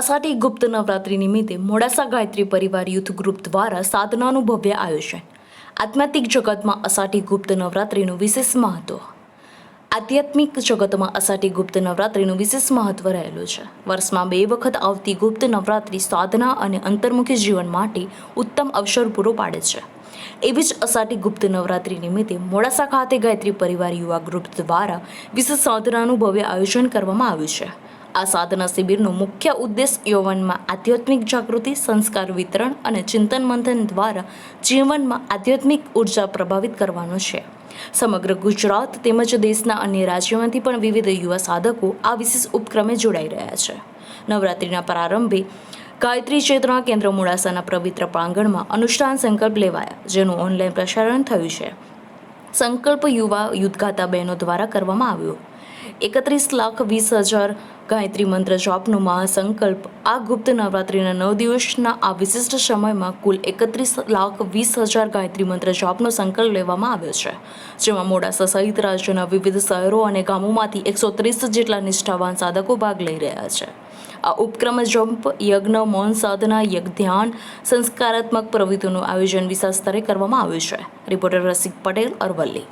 અષાઢી ગુપ્ત નવરાત્રિ નિમિત્તે મોડાસા ગાયત્રી પરિવાર youth group દ્વારા સાધનાનું ભવ્ય આયોજન. આધ્યાત્મિક જગતમાં અષાઢી ગુપ્ત નવરાત્રિનું વિશેષ મહત્વ. આધ્યાત્મિક જગતમાં અષાઢી ગુપ્ત નવરાત્રિનું વિશેષ મહત્વ રહેલું છે. વર્ષમાં બે વખત આવતી ગુપ્ત નવરાત્રિ સાધના અને અંતર્મુખી જીવન માટે ઉત્તમ અવસર પૂરો પાડે છે. એવી જ અષાઢી ગુપ્ત નવરાત્રી નિમિત્તે મોડાસા ખાતે ગાયત્રી પરિવાર યુવા ગ્રુપ દ્વારા વિશેષ સાધનાનું ભવ્ય આયોજન કરવામાં આવ્યું છે. આ સાધના શિબિરનો મુખ્ય ઉદ્દેશ યૌવનમાં આધ્યાત્મિક જાગૃતિ, સંસ્કાર વિતરણ અને ચિંતન મંથન દ્વારા જીવનમાં આધ્યાત્મિક ઊર્જા પ્રભાવિત કરવાનો છે. સમગ્ર ગુજરાત તેમજ દેશના અન્ય રાજ્યોમાંથી પણ વિવિધ યુવા સાધકો આ વિશેષ ઉપક્રમે જોડાઈ રહ્યા છે. નવરાત્રિના પ્રારંભે ગાયત્રી ચેતના કેન્દ્ર મોડાસાના પવિત્ર પ્રાંગણમાં અનુષ્ઠાન સંકલ્પ લેવાયા, જેનું ઓનલાઈન પ્રસારણ થયું છે. સંકલ્પ યુવા યુદ્ધગાતા બહેનો દ્વારા કરવામાં આવ્યો. એકત્રીસ લાખ વીસ હજાર ગાયત્રી મંત્ર જોપનો મહાસંકલ્પ. આ ગુપ્ત નવરાત્રિના નવ દિવસના આ વિશિષ્ટ સમયમાં કુલ એકત્રીસ લાખ વીસ હજાર ગાયત્રી મંત્ર જોપનો સંકલ્પ લેવામાં આવ્યો છે, જેમાં મોડાસા સહિત રાજ્યના વિવિધ શહેરો અને ગામોમાંથી એકસો ત્રીસ જેટલા નિષ્ઠાવાન સાધકો ભાગ લઈ રહ્યા છે. આ ઉપક્રમ જંપ, યજ્ઞ, મૌન સાધના યજ્ઞ ધ્યાન સંસ્કારાત્મક પ્રવૃત્તિઓનું આયોજન વિશાળ સ્તરે કરવામાં આવ્યું છે. રિપોર્ટર રસિક પટેલ અરવલ્લી.